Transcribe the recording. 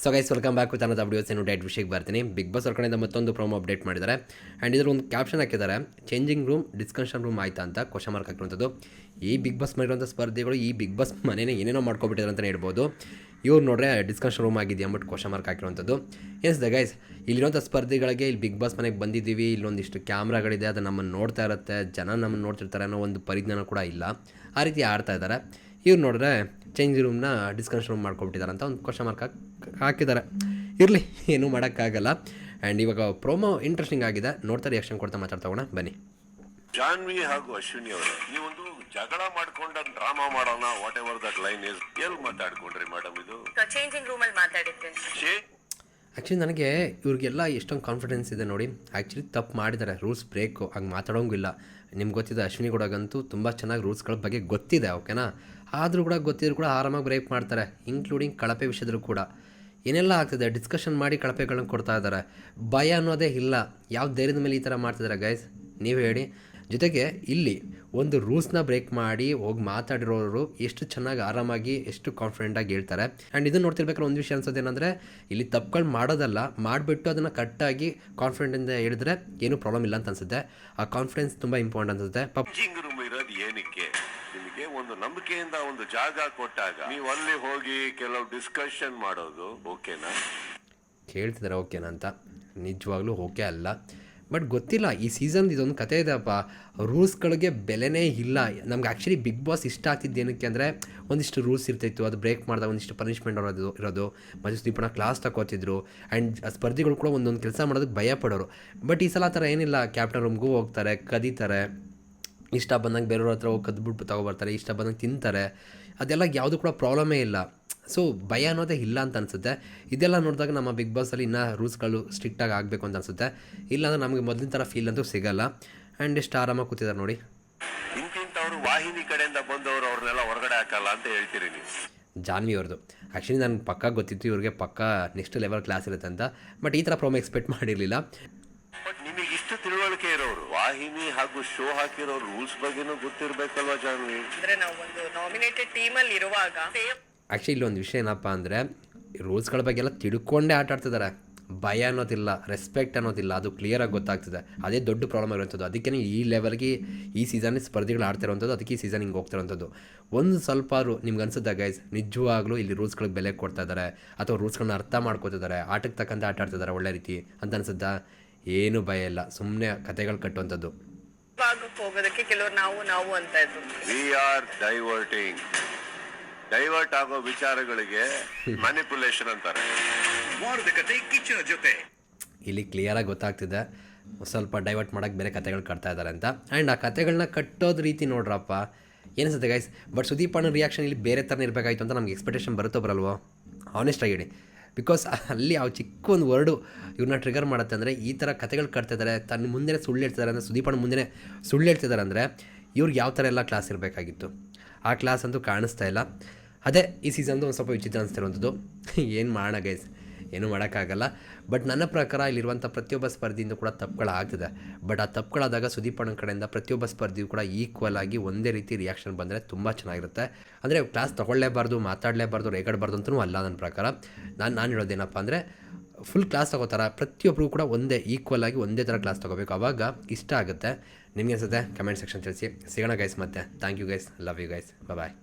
So guys welcome back with ಅನ್ನೋದು videos ಏನು date ವಿಷಯಕ್ಕೆ ಬರ್ತೀನಿ. ಬಿಗ್ ಬಾಸ್ ಕಡೆಯಿಂದ ಮತ್ತೊಂದು ಪ್ರೋಮೋ ಅಪ್ಡೇಟ್ ಮಾಡಿದ್ದಾರೆ. ಆ್ಯಂಡ್ ಇದ್ರ ಒಂದು ಕ್ಯಾಪ್ಷನ್ ಹಾಕಿದ್ದಾರೆ. ಚೇಂಜಿಂಗ್ ರೂಮ್ ಡಿಸ್ಕಷನ್ ರೂಮ್ ಆಯ್ತಾ ಅಂತ ಕ್ವಶನ್ ಮಾರ್ಕ್ ಹಾಕಿರುವಂಥದ್ದು. ಈ ಬಿಗ್ ಬಾಸ್ ಮಾಡಿರುವಂಥ ಸ್ಪರ್ಧೆಗಳು ಈ ಬಿಗ್ ಬಾಸ್ ಮನೇನೆ ಏನೇನೋ ಮಾಡ್ಕೊಬಿಟ್ಟಿದ್ದಾರೆ ಅಂತಲೇ ಹೇಳ್ಬೋದು. ಇವ್ರು ನೋಡ್ರೆ ಡಿಸ್ಕಷನ್ ರೂಮ್ ಆಗಿದೆ ಅಂದ್ಬಿಟ್ಟು ಕ್ವಶನ್ ಮಾರ್ಕ್ ಹಾಕಿರುವಂಥದ್ದು. ಎನಿಸಿದೆ ಗೈಸ್ ಇಲ್ಲಿರುವಂಥ ಸ್ಪರ್ಧೆಗಳಿಗೆ ಇಲ್ಲಿ ಬಿಗ್ ಬಾಸ್ ಮನೆಗೆ ಬಂದಿದ್ದೀವಿ. ಇಲ್ಲೊಂದಿಷ್ಟು ಕ್ಯಾಮ್ರಾಗಳಿದೆ ಅದು ನಮ್ಮನ್ನು ನೋಡ್ತಾ ಇರುತ್ತೆ. ಜನ ನಮ್ಮನ್ನು ನೋಡ್ತಿರ್ತಾರೆ ಅನ್ನೋ ಒಂದು ಪರಿಜ್ಞಾನ ಕೂಡ ಇಲ್ಲ. ಆ ರೀತಿ ಆಡ್ತಾ ಇದ್ದಾರೆ. ಇವ್ರು ನೋಡಿದ್ರೆ ಚೇಂಜ್ ರೂಮ್ನ ಡಿಸ್ಕಷನ್ ರೂಮ್ ಮಾಡ್ಕೊಬಿಟ್ಟಿದ್ದಾರೆ ಅಂತ ಒಂದು ಕ್ವಶನ್ ಮಾರ್ಕ್ ಹಾಕಿದ್ದಾರೆ. ಇರಲಿ ಏನೂ ಮಾಡೋಕ್ಕಾಗಲ್ಲ. ಆ್ಯಂಡ್ ಇವಾಗ ಪ್ರೋಮೋ ಇಂಟ್ರೆಸ್ಟಿಂಗ್ ಆಗಿದೆ. ನೋಡ್ತಾರೆ ರಿಯಾಕ್ಷನ್ ಕೊಡ್ತಾ ಮಾತಾಡ್ತಾ ಹೋಗೋಣ. ಬನ್ನಿ. ಜಾನ್ವಿ ಹಾಗೂ ಅಶ್ವಿನಿ ಅವರೇ ಒಂದು ಜಗಳ ಮಾಡ್ಕೊಂಡ ಡ್ರಾಮಾ ಮಾಡೋಣ whatever that line is L ಮಾತಾಡ್ಕೊಂಡ್ರಿ madam ಇದು? ಚೇಂಜಿಂಗ್ ರೂಮ್ ಅಲ್ಲಿ ಮಾತಾಡಿದ್ದೆ. ಶೇ ಆ್ಯಕ್ಚುಲಿ ನನಗೆ ಇವ್ರಿಗೆಲ್ಲ ಎಷ್ಟೊಂದು ಕಾನ್ಫಿಡೆನ್ಸ್ ಇದೆ ನೋಡಿ. ಆ್ಯಕ್ಚುಲಿ ತಪ್ಪು ಮಾಡಿದ್ದಾರೆ. ರೂಲ್ಸ್ ಬ್ರೇಕು ಹಂಗೆ ಮಾತಾಡೋಂಗಿಲ್ಲ. ನಿಮ್ಗೆ ಗೊತ್ತಿದೆ ಅಶ್ವಿನಿ ಕೂಡಗಂತೂ ತುಂಬ ಚೆನ್ನಾಗಿ ರೂಲ್ಸ್ಗಳ ಬಗ್ಗೆ ಗೊತ್ತಿದೆ ಓಕೆನಾ ಆದರೂ ಕೂಡ ಗೊತ್ತಿದ್ರು ಕೂಡ ಆರಾಮಾಗಿ ಬ್ರೇಕ್ ಮಾಡ್ತಾರೆ ಇನ್ಕ್ಲೂಡಿಂಗ್ ಕಳಪೆ ವಿಷಯದ್ರು ಕೂಡ. ಏನೆಲ್ಲ ಆಗ್ತದೆ? ಡಿಸ್ಕಷನ್ ಮಾಡಿ ಕಳಪೆಗಳನ್ನು ಕೊಡ್ತಾ ಇದ್ದಾರೆ. ಭಯ ಅನ್ನೋದೇ ಇಲ್ಲ. ಯಾವ ಧೈರ್ಯದ ಮೇಲೆ ಈ ಥರ ಮಾಡ್ತಿದ್ದಾರೆ ಗೈಸ್ ನೀವು ಹೇಳಿ. ಜೊತೆಗೆ ಇಲ್ಲಿ ಒಂದು ರೂಲ್ಸ್ನ ಬ್ರೇಕ್ ಮಾಡಿ ಹೋಗಿ ಮಾತಾಡಿರೋರು ಎಷ್ಟು ಚೆನ್ನಾಗಿ ಆರಾಮಾಗಿ, ಎಷ್ಟು ಕಾನ್ಫಿಡೆಂಟಾಗಿ ಹೇಳ್ತಾರೆ. ಆ್ಯಂಡ್ ಇದನ್ನು ನೋಡ್ತಿರ್ಬೇಕಾದ್ರೆ ಒಂದು ವಿಷಯ ಅನ್ಸೋದು ಏನಂದರೆ, ಇಲ್ಲಿ ತಪ್ಪುಗಳು ಮಾಡೋದಲ್ಲ, ಮಾಡಿಬಿಟ್ಟು ಅದನ್ನು ಕರೆಕ್ಟಾಗಿ ಕಾನ್ಫಿಡೆಂಟಿಂದ ಹೇಳಿದ್ರೆ ಏನೂ ಪ್ರಾಬ್ಲಮ್ ಇಲ್ಲ ಅಂತ ಅನ್ಸುತ್ತೆ. ಆ ಕಾನ್ಫಿಡೆನ್ಸ್ ತುಂಬ ಇಂಪಾರ್ಟೆಂಟ್ ಅನ್ಸುತ್ತೆ. ಏನಕ್ಕೆ? ಒಂದು ನಂಬಿಕೆಯಿಂದ ಒಂದು ಜಾಗ ಕೊಟ್ಟಾಗ ನೀವು ಅಲ್ಲಿ ಹೋಗಿ ಕೆಲವು ಡಿಸ್ಕಷನ್ ಮಾಡೋದು, ಓಕೆನಾ? ಕೇಳ್ತಿದ್ದಾರೆ ಓಕೆನಾ ಅಂತ. ನಿಜವಾಗ್ಲೂ ಓಕೆ ಅಲ್ಲ. ಬಟ್ ಗೊತ್ತಿಲ್ಲ, ಈ ಸೀಸನ್ ಇದೊಂದು ಕತೆ ಇದೆಯಪ್ಪ ರೂಲ್ಸ್ಗಳಿಗೆ ಬೆಲೆನೇ ಇಲ್ಲ. ನಮ್ಗೆ ಆ್ಯಕ್ಚುಲಿ ಬಿಗ್ ಬಾಸ್ ಇಷ್ಟ ಆಗ್ತಿದ್ದು ಏನಕ್ಕೆ ಅಂದರೆ, ಒಂದಿಷ್ಟು ರೂಲ್ಸ್ ಇರ್ತಿತ್ತು. ಅದು ಬ್ರೇಕ್ ಮಾಡಿದಾಗ ಒಂದಿಷ್ಟು ಪನಿಷ್ಮೆಂಟ್ ಇರೋದು ಇರೋದು. ಮತ್ತು ಕ್ಲಾಸ್ ತಗೋತಿದ್ರು. ಆ್ಯಂಡ್ ಸ್ಪರ್ಧಿಗಳು ಕೂಡ ಒಂದೊಂದು ಕೆಲಸ ಮಾಡೋದಕ್ಕೆ ಭಯ ಪಡೋರು. ಬಟ್ ಈ ಸಲ ಆ ಥರ ಏನಿಲ್ಲ. ಕ್ಯಾಪ್ಟನ್ ರೂಮ್ಗೂ ಹೋಗ್ತಾರೆ, ಕದೀತಾರೆ. ಇಷ್ಟ ಬಂದಂಗೆ ಬೇರೆಯವ್ರ ಹತ್ರ ಹೋಗಿ ಕದ್ಬಿಟ್ಟು ತೊಗೊಬರ್ತಾರೆ ಇಷ್ಟ ಬಂದಂಗೆ ತಿಂತಾರೆ ಅದೆಲ್ಲ ಯಾವುದು ಕೂಡ ಪ್ರಾಬ್ಲಮೇ ಇಲ್ಲ. ಸೊ ಭಯ ಅನ್ನೋದೇ ಇಲ್ಲ ಅಂತ ಅನಿಸುತ್ತೆ. ಇದೆಲ್ಲ ನೋಡಿದಾಗ ನಮ್ಮ ಬಿಗ್ ಬಾಸಲ್ಲಿ ಇನ್ನೂ ರೂಲ್ಸ್ಗಳು ಸ್ಟ್ರಿಕ್ಟಾಗಿ ಆಗಬೇಕು ಅಂತ ಅನಿಸುತ್ತೆ. ಇಲ್ಲಾಂದ್ರೆ ನಮಗೆ ಮೊದಲಿನ ಥರ ಫೀಲ್ ಅಂತೂ ಸಿಗಲ್ಲ. ಆ್ಯಂಡ್ ಎಷ್ಟು ಆರಾಮಾಗಿ ಕೂತಿದ್ದಾರೆ ನೋಡಿ. ಇಂತಿಂಥವ್ರು ವಾಹಿನಿ ಕಡೆಯಿಂದ ಬಂದವರು ಅವ್ರನ್ನೆಲ್ಲ ಹೊರಗಡೆ ಹಾಕಲ್ಲ ಅಂತ ಹೇಳ್ತೀರಿ ನೀವು. ಜಾನ್ವಿ ಅವ್ರದ್ದು. ಆ್ಯಕ್ಚುಲಿ ನನಗೆ ಪಕ್ಕ ಗೊತ್ತಿತ್ತು ಇವ್ರಿಗೆ ಪಕ್ಕ ನೆಕ್ಸ್ಟ್ ಲೆವೆಲ್ ಕ್ಲಾಸ್ ಇರುತ್ತೆ ಅಂತ. ಬಟ್ ಈ ಥರ ಪ್ರೋಮೋ ಎಕ್ಸ್ಪೆಕ್ಟ್ ಮಾಡಿರಲಿಲ್ಲ. ತಿಳುವಳಿಕೆ ಇರೋರು ವಾಹಿನಿ ಹಾಗೂ ಶೋ ಹಾಕಿರೋ ರೂಲ್ಸ್ ಬಗ್ಗೆನೂ ಗೊತ್ತಿರ್ಬೇಕಲ್ವಾ ಜಾನ್ವಿ? ಅಂದ್ರೆ ನಾವು ಒಂದು ನಾಮಿನೇಟೆಡ್ ಟೀಮ್ ಅಲ್ಲಿ ಇರುವಾಗ ಆಕ್ಚುಲಿ ಇಲ್ಲಿ ಒಂದು ವಿಷಯ ಏನಪ್ಪ ಅಂದರೆ ರೂಲ್ಸ್ಗಳ ಬಗ್ಗೆ ಎಲ್ಲ ತಿಳ್ಕೊಂಡೇ ಆಟ ಆಡ್ತಿದ್ದಾರೆ ಭಯ ಅನ್ನೋದಿಲ್ಲ ರೆಸ್ಪೆಕ್ಟ್ ಅನ್ನೋದಿಲ್ಲ ಅದು ಕ್ಲಿಯರಾಗಿ ಗೊತ್ತಾಗ್ತದೆ. ಅದೇ ದೊಡ್ಡ ಪ್ರಾಬ್ಲಮ್ ಇರುವಂಥದ್ದು ಅದಕ್ಕೆ ಈ ಲೆವೆಲ್ಗೆ ಈ ಸೀಸನ್ ಸ್ಪರ್ಧಿಗಳು ಆಡ್ತಿರೋಂಥದ್ದು ಅದಕ್ಕೆ ಈ ಸೀಸನ್ ಹಿಂಗೆ ಹೋಗ್ತಿರೋಂಥದ್ದು ಒಂದು ಸ್ವಲ್ಪ ನಿಮ್ಗೆ ಅನ್ಸುತ್ತೆ ಗೈಸ್ ನಿಜವಾಗ್ಲೂ ಇಲ್ಲಿ ರೂಲ್ಸ್ಗಳಿಗೆ ಬೆಲೆ ಕೊಡ್ತಾ ಇದ್ದಾರೆ ಅಥವಾ ರೂಲ್ಸ್ಗಳನ್ನ ಅರ್ಥ ಮಾಡ್ಕೋತಿದ್ದಾರೆ ಆಟಕ್ಕೆ ತಕ್ಕಂತೆ ಆಟ ಆಡ್ತಿದ್ದಾರೆ ಒಳ್ಳೆ ರೀತಿ ಅಂತ ಅನ್ಸುತ್ತಾ? ಏನೂ ಭಯ ಇಲ್ಲ. ಸುಮ್ಮನೆ ಕತೆಗಳು ಕಟ್ಟುವಂಥದ್ದು. ಹೋಗೋದಕ್ಕೆ ಕೆಲವರು ನಾವು ನಾವು ಅಂತ ಇದ್ರು. ವಿ ಆರ್ ಡೈವರ್ಟಿಂಗ್ ಡೈವರ್ಟ್ ಆಗೋ ವಿಚಾರಗಳಿಗೆ ಮ್ಯಾನಿಪುಲೇಷನ್ ಅಂತಾರೆ. ಮಾರುಕತೆ ಕಿಚ್ಚನ ಜೊತೆ. ಇಲ್ಲಿ ಕ್ಲಿಯರಾಗಿ ಗೊತ್ತಾಗ್ತಿದೆ. ಸ್ವಲ್ಪ ಡೈವರ್ಟ್ ಮಾಡಕ್ಕೆ ಬೇರೆ ಕತೆಗಳು ಕಟ್ತಾ ಇದ್ದಾರೆ ಅಂತ. ಆ್ಯಂಡ್ ಆ ಕತೆಗಳನ್ನ ಕಟ್ಟೋದು ರೀತಿ ನೋಡ್ರಪ್ಪ. ಏನಿಸುತ್ತೆ ಗೈಸ್ ಬಟ್ ಸುದೀಪ್ ಅಣ್ಣ ರಿಯಾಕ್ಷನ್ ಇಲ್ಲಿ ಬೇರೆ ಥರನೇ ಇರಬೇಕಾಯ್ತು ಅಂತ ನಮ್ಗೆ ಎಕ್ಸ್ಪೆಕ್ಟೇಷನ್ ಬರುತ್ತೋ ಬರಲ್ವೋ? ಆನೆಸ್ಟಾಗಿ ಹೇಳಿ. ಬಿಕಾಸ್ ಅಲ್ಲಿ ಅವ್ರು ಚಿಕ್ಕ ಒಂದು ವರ್ಡು ಇವ್ರನ್ನ ಟ್ರಿಗರ್ ಮಾಡುತ್ತೆ ಅಂದರೆ ಈ ಥರ ಕತೆಗಳು ಕಟ್ತಿದ್ದಾರೆ ತನ್ನ ಮುಂದೆ ಸುಳ್ಳು ಹೇಳ್ತಿದ್ದಾರೆ ಅಂದರೆ ಸುದೀಪ್ ಅಣ್ಣ ಮುಂದೆ ಸುಳ್ಳು ಹೇಳ್ತಿದ್ದಾರೆ ಅಂದರೆ ಇವ್ರಿಗೆ ಯಾವ ಥರ ಎಲ್ಲ ಕ್ಲಾಸ್ ಇರಬೇಕಾಗಿತ್ತು. ಆ ಕ್ಲಾಸ್ ಅಂತೂ ಕಾಣಿಸ್ತಾ ಇಲ್ಲ. ಅದೇ ಈ ಸೀಸನ್ದು ಒಂದು ಸ್ವಲ್ಪ ವಿಚಿತ್ರ ಅನಿಸ್ತಿರುವಂಥದ್ದು ಏನು ಮಾಡೋಣ ಗೈಸ್ ಏನೂ ಮಾಡೋಕ್ಕಾಗಲ್ಲ. ಬಟ್ ನನ್ನ ಪ್ರಕಾರ ಇಲ್ಲಿರುವಂಥ ಪ್ರತಿಯೊಬ್ಬ ಸ್ಪರ್ಧಿಯಿಂದ ಕೂಡ ತಪ್ಪುಗಳಾಗ್ತದೆ. ಬಟ್ ಆ ತಪ್ಪುಗಳಾದಾಗ ಸುದೀಪ್ ಅಣ್ಣನ ಕಡೆಯಿಂದ ಪ್ರತಿಯೊಬ್ಬ ಸ್ಪರ್ಧಿಯು ಕೂಡ ಈಕ್ವಲ್ ಆಗಿ ಒಂದೇ ರೀತಿ ರಿಯಾಕ್ಷನ್ ಬಂದರೆ ತುಂಬ ಚೆನ್ನಾಗಿರುತ್ತೆ. ಅಂದರೆ ಕ್ಲಾಸ್ ತೊಗೊಳ್ಳೇಬಾರ್ದು, ಮಾತಾಡಲೇಬಾರ್ದು, ರೇಗಾಡಬಾರ್ದು ಅಂತಲೂ ಅಲ್ಲ ನನ್ನ ಪ್ರಕಾರ. ನಾನು ನಾನು ಹೇಳೋದೇನಪ್ಪ ಅಂದರೆ ಫುಲ್ ಕ್ಲಾಸ್ ತಗೋತಾರ? ಪ್ರತಿಯೊಬ್ಬರು ಕೂಡ ಒಂದೇ ಈಕ್ವಲ್ ಆಗಿ ಒಂದೇ ಥರ ಕ್ಲಾಸ್ ತೊಗೋಬೇಕು. ಆವಾಗ ಇಷ್ಟ ಆಗುತ್ತೆ. ನಿಮಗೆ ಅನ್ಸುತ್ತೆ? ಕಮೆಂಟ್ ಸೆಕ್ಷನ್ ತಿಳಿಸಿ. ಸಿಗೋಣ ಗೈಸ್ ಮತ್ತೆ. Thank you guys love you guys bye